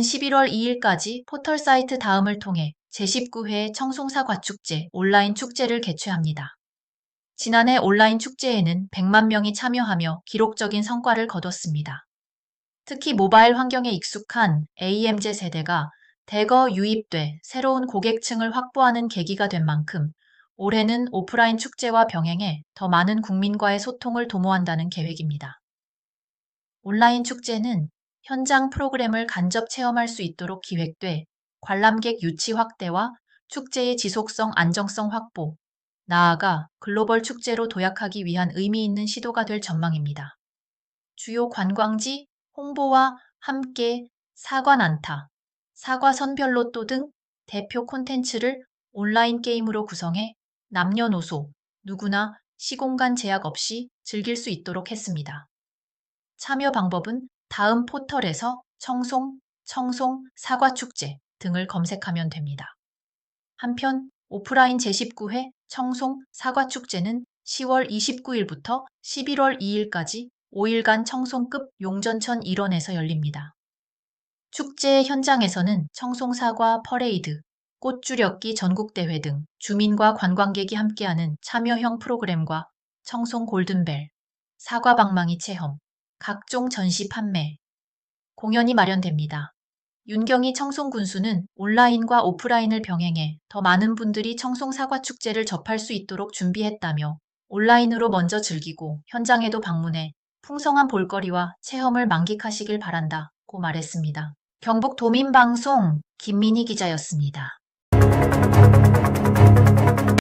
11월 2일까지 포털 사이트 다음을 통해 제19회 청송사 과축제 온라인 축제를 개최합니다. 지난해 온라인 축제에는 100만 명이 참여하며 기록적인 성과를 거뒀습니다. 특히 모바일 환경에 익숙한 AMZ 세대가 대거 유입돼 새로운 고객층을 확보하는 계기가 된 만큼 올해는 오프라인 축제와 병행해 더 많은 국민과의 소통을 도모한다는 계획입니다. 온라인 축제는 현장 프로그램을 간접 체험할 수 있도록 기획돼 관람객 유치 확대와 축제의 지속성 안정성 확보, 나아가 글로벌 축제로 도약하기 위한 의미 있는 시도가 될 전망입니다. 주요 관광지, 홍보와 함께 사과 난타, 사과 선별로또 등 대표 콘텐츠를 온라인 게임으로 구성해 남녀노소 누구나 시공간 제약 없이 즐길 수 있도록 했습니다. 참여 방법은 다음 포털에서 청송, 청송, 사과축제 등을 검색하면 됩니다. 한편 오프라인 제19회 청송 사과축제는 10월 29일부터 11월 2일까지 5일간 청송급 용전천 일원에서 열립니다. 축제 현장에서는 청송사과 퍼레이드, 꽃주력기 전국대회 등 주민과 관광객이 함께하는 참여형 프로그램과 청송 골든벨, 사과방망이 체험, 각종 전시 판매, 공연이 마련됩니다. 윤경희 청송군수는 온라인과 오프라인을 병행해 더 많은 분들이 청송 사과축제를 접할 수 있도록 준비했다며 온라인으로 먼저 즐기고 현장에도 방문해 풍성한 볼거리와 체험을 만끽하시길 바란다 고 말했습니다. 경북 도민방송 김민희 기자였습니다.